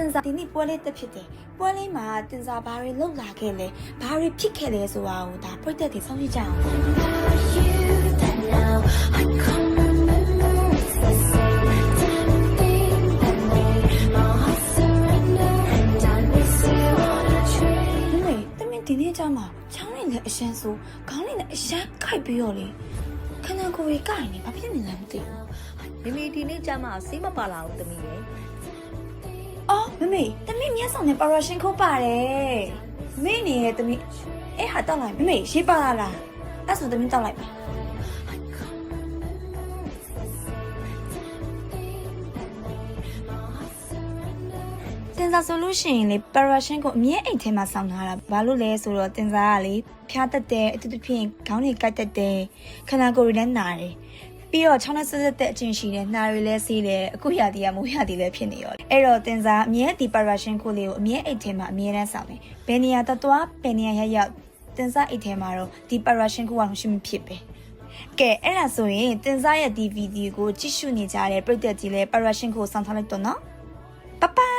တင်စားဒီနေ့ပွဲလေးတက်ဖြစ်တယ်ပွဲလေးမှာတင်စားဘာတွေလောက်လာခဲ့လဲဘာတွေဖြစ်ခဲ့လဲဆိုတာကိုဒါပြည့်တဲ့တွေစောင့်ကြည့်ကြအောင် you that now I can't remember it's the same tempting that made my heart surrender and I miss you on a train မမေတမင်ဒီနေ့ကျမှချောင်းနေလည်းအရှမ်းဆိုးခေါင်းနေလည်းအရှမ်းခိုက်ပြီးတော့လေခန္ဓာကိုယ်ကြီးကိုက်နေဘာဖြစ်နေလဲမသိဘူးမိမိဒီနေ့ကျမှဆေးမပါလာဘူးတမီးရဲ့အော် မမေတမင်မျက်စောင်နဲ့ပါရာရှင်ခုတ်ပါတယ်မမေနေရဲ့တမင်အဲ့ဟာတောက်လိုက်မမေရေးပါလားလားအဲ့ဆိုတမင်တောက်လိုက်ပါတင်စားဆိုလို့ရှိရင်လေပါရာရှင်ကိုအမြဲအိတ်ထဲမှာစောင်းထားတာဘာလို့လဲဆိုတော့တင်စားကလေဖျားတက်တယ်အတူတူဖြင့်ခေါင်းတွေကိုက်တက်တယ်ခန္ဓာကိုယ်တွေလည်းနာတယ် ပြီးတော့ချောင်းနဲ့ဆက်ဆက်တဲ့အချင်းရှိတယ်နှာတွေလည်းစီးတယ်အခုရသည်ကမိုးရသည်လည်းဖြစ်နေရောအဲ့တော့တင်စားအမြဲဒီပါရာရှင်ကိုလေးကိုအမြဲအိတ်ထဲမှာအမြဲတမ်းစောင်းတယ်ဘယ်နေရာတသွားဘယ်နေရာရရောက်တင်စားအိတ်ထဲမှာတော့ဒီပါရာရှင်ကိုကတော့ရှိမဖြစ်ပဲကဲအဲ့ဒါဆိုရင်တင်စားရဲ့ဒီဗီဒီယိုကိုကြည့်ရှုနေကြတဲ့ပရိသတ်ကြီးလည်းပါရာရှင်ကိုစောင်းထားလိုက်တော့နော် Bye bye